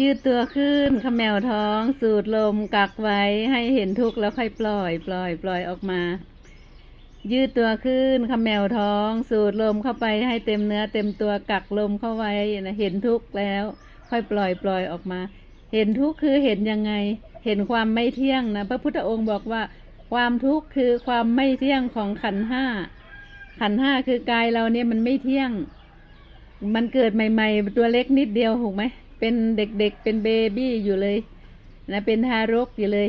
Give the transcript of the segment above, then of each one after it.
ยืดตัวขึ้นขมวท้อง สูดลมกักไว้ให้เห็นทุกข์แล้วค่อยปล่อย ปล่อย ปล่อยออกมา ยืดตัวขึ้นขมวท้อง สูดลมเข้าไปให้เต็มเนื้อเต็มตัวกักลมเข้าไว้นะเห็นทุกข์แล้ว ค่อยปล่อย ปล่อยออกมา เห็นทุกข์คือเห็นยังไง เห็นความไม่เที่ยงนะพระพุทธองค์บอกว่า ความทุกข์คือความไม่เที่ยงของขันห้าขันห้าคือกายเราเนี่ยมันไม่เที่ยง มันเกิดใหม่ ๆ ตัวเล็กนิดเดียวถูกไหม เป็นเด็กๆ เป็นเบบี้อยู่เลย นะเป็นทารกอยู่เลย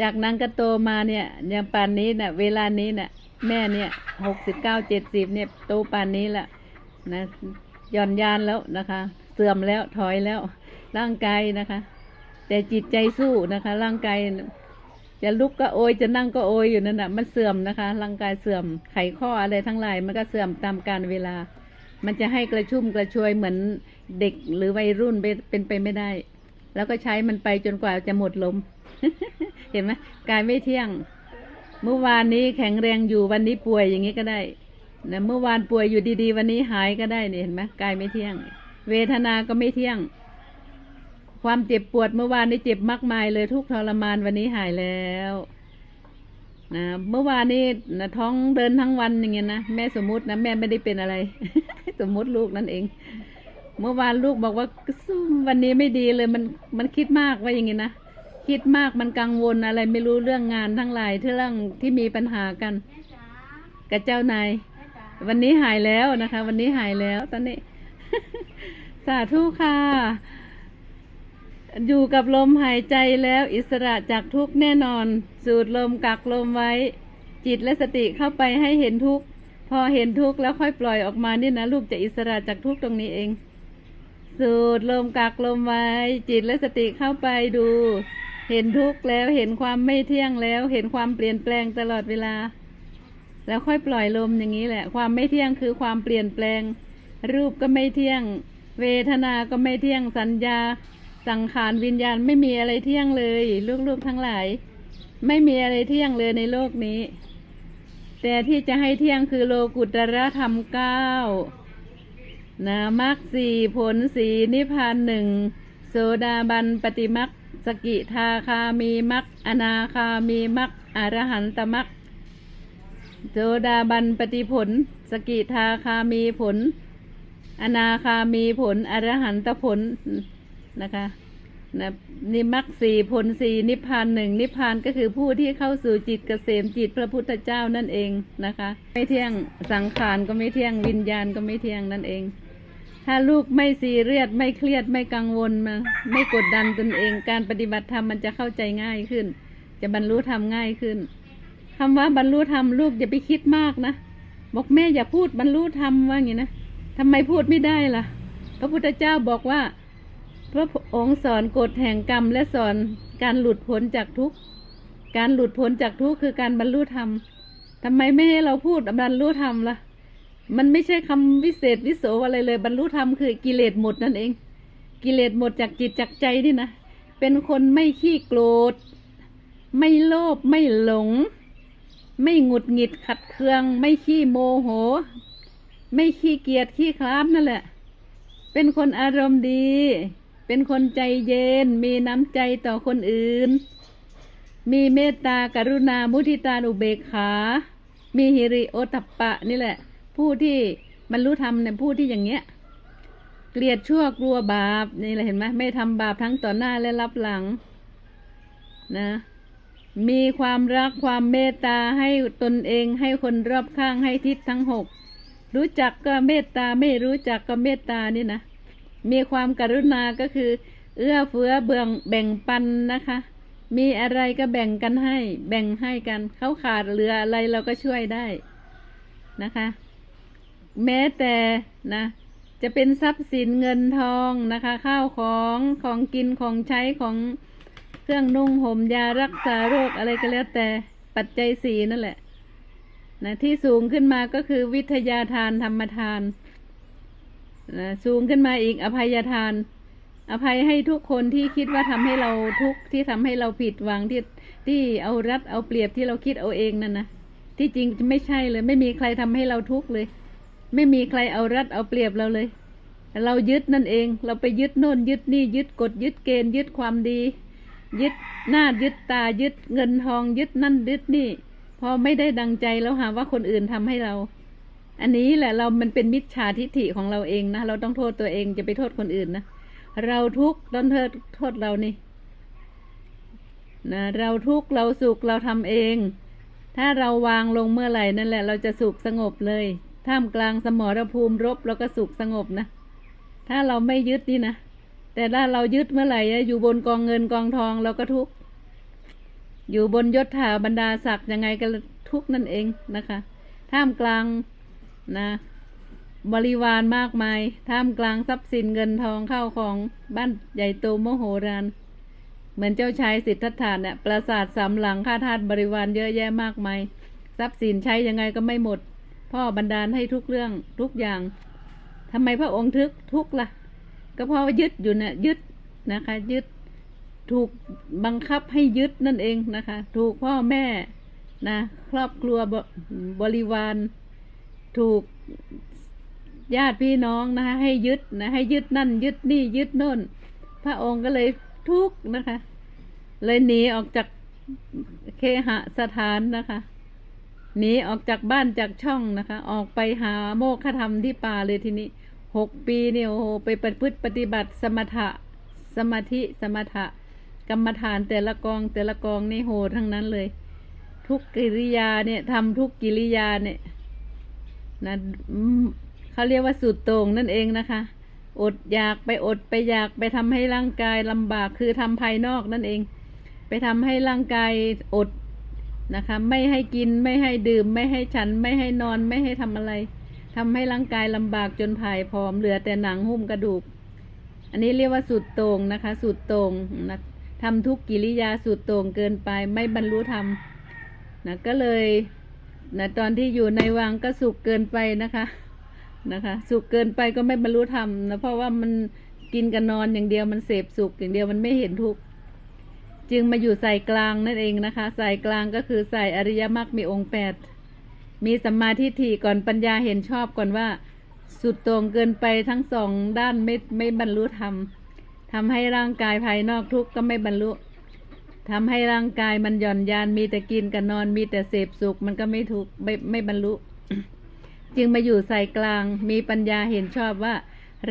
จากนั้นก็โตมาเนี่ยอย่างป่านนี้นะ่ะ เวลานี้นะ่ะ แม่เนี่ยหกสิบเก้าเจ็ดสิบเนี่ยโตป่านนี้ละนะหย่อนยานแล้วนะคะ เสื่อมแล้วถอยแล้ว ร่างกายนะคะ แต่จิตใจสู้นะคะ ร่างกายจะลุกก็โอยจะนั่งก็โอยอยู่นั่นน่ะมันเสื่อมนะคะ ร่างกายเสื่อมไขข้ออะไรทั้งหลายมันก็เสื่อมตามกาลเวลา มันจะให้กระชุ่มกระชวยเหมือนเด็กหรือวัยรุ่นเป็นไปไม่ได้ แล้วก็ใช้มันไปจนกว่าจะหมดลม เห็นไหมกายไม่เที่ยง เมื่อวานนี้แข็งแรงอยู่วันนี้ป่วยอย่างนี้ก็ได้นะเมื่อวานป่วยอยู่ดีๆ วันนี้หายก็ได้เนี่ยเห็นไหมกายไม่เที่ยง เวทนาก็ไม่เที่ยง ความเจ็บปวดเมื่อวานนี้เจ็บมากมายเลยทุกทรมานวันนี้หายแล้วนะเมื่อวานนี้นะท้องเดินทั้งวันอย่างเงี้ยนะแม่สมมตินะแม่ไม่ได้เป็นอะไร สมมติลูกนั่นเอง เมื่อวานลูกบอกว่าวันนี้ไม่ดีเลยมันมันคิดมากว่าอย่างงี้นะคิดมากมันกังวลอะไรไม่รู้เรื่องงานทั้งหลายที่เรื่องที่มีปัญหากันกับเจ้านายวันนี้หายแล้วนะคะ วันนี้หายแล้วตอนนี้ สาธุค่ะ อยู่กับลมหายใจแล้วอิสระจากทุกแน่นอน สูดลมกักลมไว้ จิตและสติเข้าไปให้เห็นทุก พอเห็นทุกข์แล้วค่อยปล่อยออกมานี่นะลูกจะอิสระจากทุกข์ตรงนี้เอง สูดลมกักลมไว้ จิตและสติเข้าไปดู เห็นทุกข์แล้วเห็นความไม่เที่ยงแล้ว เห็นความเปลี่ยนแปลงตลอดเวลา แล้วค่อยปล่อยลมอย่างนี้แหละ ความไม่เที่ยงคือความเปลี่ยนแปลง รูปก็ไม่เที่ยง เวทนา ก็ไม่เที่ยงสัญญา สังขารวิญญาณไม่มีอะไรเที่ยงเลย ลูกๆทั้งหลาย ไม่มีอะไรเที่ยงเลยในโลกนี้ แต่ที่จะให้เที่ยงคือโลกุตระธรรมเก้านะมรรคสี่ผลสีนิพพานหนึ่งโสดาบันปฏิมักสกิทาคามีมักอนาคามีมักอรหันตมักโสดาบันปฏิผล สกิทาคามีผล อนาคามีผลอรหันตผลนะคะ นะนิมักสี่ผลสี่นิพพานหนึ่งนิพพานก็คือผู้ที่เข้าสู่จิตเกษมจิตพระพุทธเจ้านั่นเองนะคะ ไม่เที่ยงสังขารก็ไม่เที่ยงวิญญาณก็ไม่เที่ยงนั่นเอง ถ้าลูกไม่ซีเรียสไม่เครียดไม่กังวลมา ไม่กดดันตนเอง การปฏิบัติธรรมมันจะเข้าใจง่ายขึ้น จะบรรลุธรรมง่ายขึ้นคำว่าบรรลุธรรมลูกอย่าไปคิดมากนะบอกแม่อย่าพูดบรรลุธรรมว่าอย่างนี้นะทำไมพูดไม่ได้ล่ะ พระพุทธเจ้าบอกว่า พระองค์สอนกฎแห่งกรรมและสอนการหลุดพ้นจากทุกข์ การหลุดพ้นจากทุกข์คือการบรรลุธรรมทำไมไม่ให้เราพูดบรรลุธรรมล่ะ มันไม่ใช่คำวิเศษวิโสอะไรเลย บรรลุธรรมคือกิเลสหมดนั่นเอง กิเลสหมดจากจิตจากใจนี่นะ เป็นคนไม่ขี้โกรธ ไม่โลภ ไม่หลง ไม่หงุดหงิดขัดเคือง ไม่ขี้โมโห ไม่ขี้เกียจขี้คลาดนั่นแหละ เป็นคนอารมณ์ดี เป็นคนใจเย็น มีน้ำใจต่อคนอื่น มีเมตตากรุณามุทิตาอุเบกขา มีหิริโอตตัปปะนี่แหละ ผู้ที่บรรลุธรรมเนี่ยผู้ที่อย่างเงี้ย เกลียดชั่วกลัวบาปนี่แหละเห็นไหมไม่ทำบาปทั้งต่อหน้าและรับหลัง นะมีความรักความเมตตาให้ตนเองให้คนรอบข้างให้ทิศทั้งหกรู้จักก็เมตตาไม่รู้จักก็เมตตานี่นะ มีความกรุณาก็คือ เอื้อเฟื้อเบืองแบ่งปันนะคะ มีอะไรก็แบ่งกันให้ แบ่งให้กันเขาขาดเหลืออะไรเราก็ช่วยได้นะคะ แม้แต่นะ จะเป็นทรัพย์สินเงินทองนะคะ ข้าวของของกินของใช้ของเครื่องนุ่งห่มยารักษาโรคอะไรก็แล้วแต่ปัจจัยสีนั่นแหละนะที่สูงขึ้นมาก็คือวิทยาทานธรรมทาน นะสูงขึ้นมาอีกอภัยทาน อภัยให้ทุกคนที่คิดว่าทำให้เราทุกข์ที่ทำให้เราผิดหวังที่ที่เอารัดเอาเปรียบที่เราคิดเอาเองนั่นนะที่จริงไม่ใช่เลย ไม่มีใครทำให้เราทุกข์เลย ไม่มีใครเอารัดเอาเปรียบเราเลย เรายึดนั่นเอง เราไปยึดโน่นยึดนี่ยึดกฎยึดเกณฑ์ยึดความดี ยึดหน้ายึดตายึดเงินทองยึดนั่นยึดนี่ พอไม่ได้ดังใจแล้วหาว่าคนอื่นทำให้เรา อันนี้แหละเรามันเป็นมิจฉาทิฐิของเราเองนะเราต้องโทษตัวเองจะไปโทษคนอื่นนะเราทุกข์ต้องโทษโทษเรานี่นะเราทุกข์เราสุขเราทำเอง ถ้าเราวางลงเมื่อไหร่นั่นแหละ เราจะสุขสงบเลย ท่ามกลางสมรภูมิรบเราก็สุขสงบนะ ถ้าเราไม่ยึดนี่นะแต่ถ้าเรายึดเมื่อไหร่อยู่บนกองเงินกองทองเราก็ทุกข์อยู่บนยศถาบรรดาศักดิ์ยังไงก็ทุกข์นั่นเองนะคะ ท่ามกลาง นะ บริวารมากมายท่ามกลางทรัพย์สินเงินทองเข้าของบ้านใหญ่โตโมโหรานเหมือนเจ้าชายสิทธัตถะเนี่ยปราสาทสามหลังข้าทาสบริวารเยอะแยะมากมายทรัพย์สินใช้ยังไงก็ไม่หมด พ่อบันดาลให้ทุกเรื่องทุกอย่างทำไมพระองค์ทึกทุกข์ล่ะ ก็เพราะว่ายึดอยู่เนี่ยยึดนะคะ ยึดถูกบังคับให้ยึดนั่นเองนะคะ ถูกพ่อแม่นะครอบครัวบบริวาร ถูกญาติพี่น้องนะคะ ให้ยึดนะให้ยึดนั่น ยึดนี่ยึดโน่น พระองค์ก็เลยทุกข์นะคะ เลยหนีออกจากเคหสถานนะคะหนีออกจากบ้านจากช่องนะคะ ออกไปหาโมฆะธรรมที่ป่าเลยทีนี้หกปีเนี่ยโอ้โหไปปฏิพฤติปฏิบัติสมถะสมาธิสมถะ กรรมฐานแต่ละกองแต่ละกองนี่โหดทั้งนั้นเลย ทุกกิริยาเนี่ยทำทุกกิริยาเนี่ย นะเขาเรียกว่าสุดโต่งนั่นเองนะคะ อดอยากไปอดไปอยากไปทำให้ร่างกายลำบากคือทำภายนอกนั่นเอง ไปทำให้ร่างกายอดนะคะ ไม่ให้กินไม่ให้ดื่ม ไม่ให้ฉันไม่ให้นอนไม่ให้ทำอะไรทำให้ร่างกายลำบากจนผายผอมเหลือแต่หนังหุ้มกระดูก อันนี้เรียกว่าสุดโต่งนะคะ สุดโต่งนะทำทุกกิริยาสุดโต่งเกินไปไม่บรรลุธรรมนะก็เลย นะตอนที่อยู่ในวังก็สุขเกินไปนะคะนะคะ สุขเกินไปก็ไม่บรรลุธรรมนะเพราะว่ามันกินกับนอนอย่างเดียวมันเสพสุขอย่างเดียวมันไม่เห็นทุกข์จึงมาอยู่ใส่กลางนั่นเองนะคะใส่กลางก็คือใส่อริยมรรคมีองค์แปดมีสัมมาทิฏฐิก่อนปัญญาเห็นชอบก่อนว่า สุดโต่งเกินไปทั้งสองด้านไม่ไม่บรรลุธรรมทำให้ร่างกายภายนอกทุกข์ก็ไม่บรรลุ ทำให้ร่างกายมันหย่อนยานมีแต่กินกับนอนมีแต่เสพสุข มันก็ไม่ทุกไม่ไม่บรรลุ จึงมาอยู่ใส่กลาง มีปัญญาเห็นชอบว่า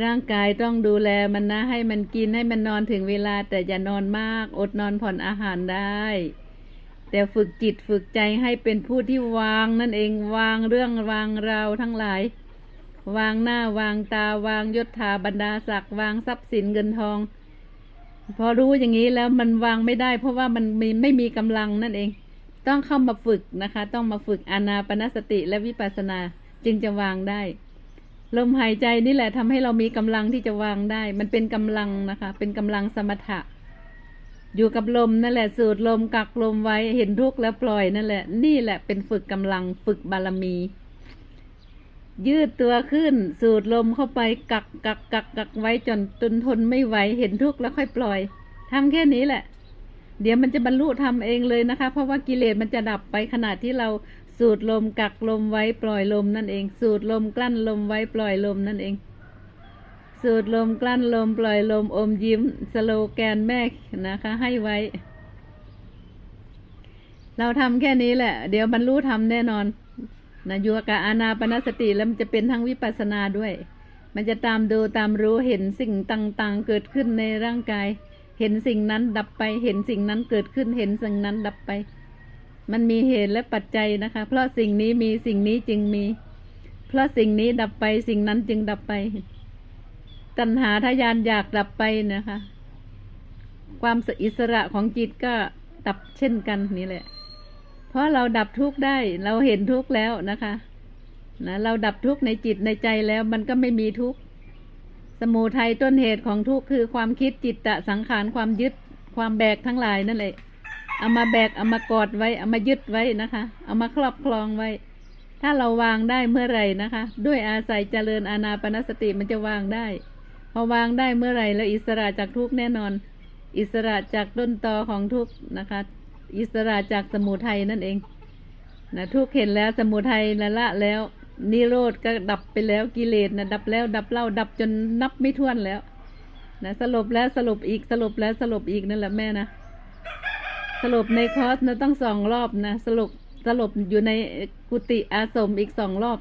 ร่างกายต้องดูแลมันนะให้มันกินให้มันนอนถึงเวลา แต่อย่านอนมาก อดนอนผ่อนอาหารได้ แต่ฝึกจิตฝึกใจให้เป็นผู้ที่วางนั่นเองวางเรื่องวางราวทั้งหลาย วางหน้าวางตาวางยศถาบรรดาศักดิ์วางทรัพย์สินเงินทอง พอรู้อย่างนี้แล้วมันวางไม่ได้ เพราะว่ามันมีไม่มีกำลังนั่นเอง ต้องเข้ามาฝึกนะคะ ต้องมาฝึกอานาปนสติและวิปัสสนาจึงจะวางได้ ลมหายใจนี่แหละทำให้เรามีกำลังที่จะวางได้ มันเป็นกำลังนะคะ เป็นกำลังสมถะ อยู่กับลมนั่นแหละสูดลมกักลมไว้เห็นทุกข์แล้วปล่อยนั่นแหละ นี่แหละเป็นฝึกกำลังฝึกบารมี ยืดตัวขึ้น สูดลมเข้าไปกักกักกักกักไว้จนจนทนไม่ไหวเห็นทุกข์แล้วค่อยปล่อยทำแค่นี้แหละ เดี๋ยวมันจะบรรลุทำเองเลยนะคะ เพราะว่ากิเลสมันจะดับไปขณะที่เราสูดลมกักลมไว้ปล่อยลมนั่นเอง สูดลมกลั้นลมไว้ปล่อยลมนั่นเอง สูดลมกลั้นลมปล่อยลมอมยิ้ม สโลแกนแม่นะคะ ให้ไว้ เราทำแค่นี้แหละ เดี๋ยวบรรลุธรรมแน่นอน นะอยู่กับอานาปนสติแล้วมันจะเป็นทั้งวิปัสสนาด้วย มันจะตามดูตามรู้เห็นสิ่งต่างๆ เกิดขึ้นในร่างกาย เห็นสิ่งนั้นดับไป เห็นสิ่งนั้นเกิดขึ้น เห็นสิ่งนั้นดับไป มันมีเหตุและปัจจัยนะคะ เพราะสิ่งนี้มีสิ่งนี้จึงมี เพราะสิ่งนี้ดับไปสิ่งนั้นจึงดับไป ตัณหาทยานอยากดับไปนะคะ ความอิสระของจิตก็ดับเช่นกันนี่แหละ เพราะเราดับทุกข์ได้ เราเห็นทุกข์แล้วนะคะนะเราดับทุกข์ในจิตในใจแล้วมันก็ไม่มีทุกข์ สมุทัยต้นเหตุของทุกข์คือความคิดจิตตะสังขารความยึดความแบกทั้งหลายนั่นแหละ เอามาแบกเอามากอดไว้ เอามายึดไว้นะคะ เอามาครอบครองไว้ ถ้าเราวางได้เมื่อไหร่นะคะ ด้วยอาศัยเจริญอานาปนสติมันจะวางได้ พอวางได้เมื่อไหร่แล้วอิสระจากทุกข์แน่นอน อิสระจากต้นตอของทุกข์นะคะ อิสระจากสมุทัยนั่นเองนะทุกเห็นแล้วสมุทัยละละแล้วนิโรธก็ดับไปแล้วกิเลสนะดับแล้วดับเล่าดับจนนับไม่ถ้วนแล้วนะสลบแล้วสลบอีกสลบแล้วสลบอีกนั่นแหละแม่นะสลบในคอร์สนะต้องสองรอบนะสลบสลบอยู่ในกุฏิอาสมอีกสองรอบ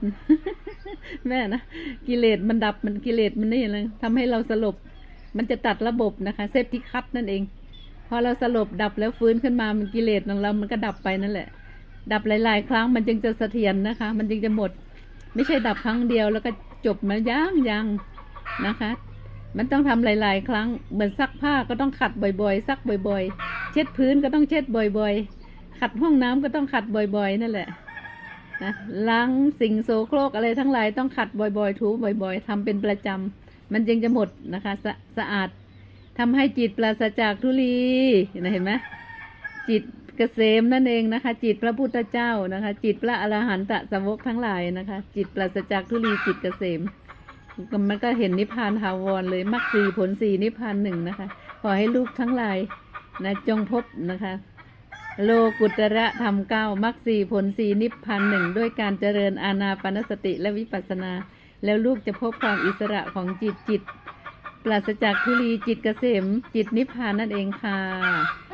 แม่นะกิเลสมันดับมันกิเลสมันนี่เลยทำให้เราสลบมันจะตัดระบบนะคะเซฟที่คัดนั่นเอง พอเราสลบดับแล้วฟื้นขึ้นมามันกิเลสของเรา มันก็ดับไปนั่นแหละ ดับหลาย ๆ ครั้งมันจึงจะเสถียรนะคะ มันจึงจะหมด ไม่ใช่ดับครั้งเดียวแล้วก็จบมายังยังนะคะ มันต้องทำหลาย ๆ ครั้ง เหมือนซักผ้าก็ต้องขัดบ่อย ๆ ซักบ่อย ๆ เช็ดพื้นก็ต้องเช็ดบ่อย ๆ ขัดห้องน้ำก็ต้องขัดบ่อย ๆ นั่นแหละนะล้างสิ่งโสโครกอะไรทั้งหลายต้องขัดบ่อย ๆ ถูบ่อย ๆทำเป็นประจำมันจึงจะหมดนะคะสะสะอาด ทำให้จิตปราศจากทุลีเห็นไหมจิตเกษมนั่นเองนะคะ จิตพระพุทธเจ้านะคะ จิตพระอรหันตสาวกทั้งหลายนะคะ จิตปราศจากทุลีจิตเกษมมันก็เห็นนิพพานถาวรเลยมรรคสีผลสีนิพพานหนึ่งนะคะ ขอให้ลูกทั้งหลายนะจงพบนะคะ โลกุตระธรรมเก้ามรรคสีผลสีนิพพานหนึ่งด้วยการเจริญอาณาปานสติและวิปัสสนา แล้วลูกจะพบความอิสระของจิตจิต ปราศจากทุลีจิตเกษมจิตนิพพานนั่นเองค่ะ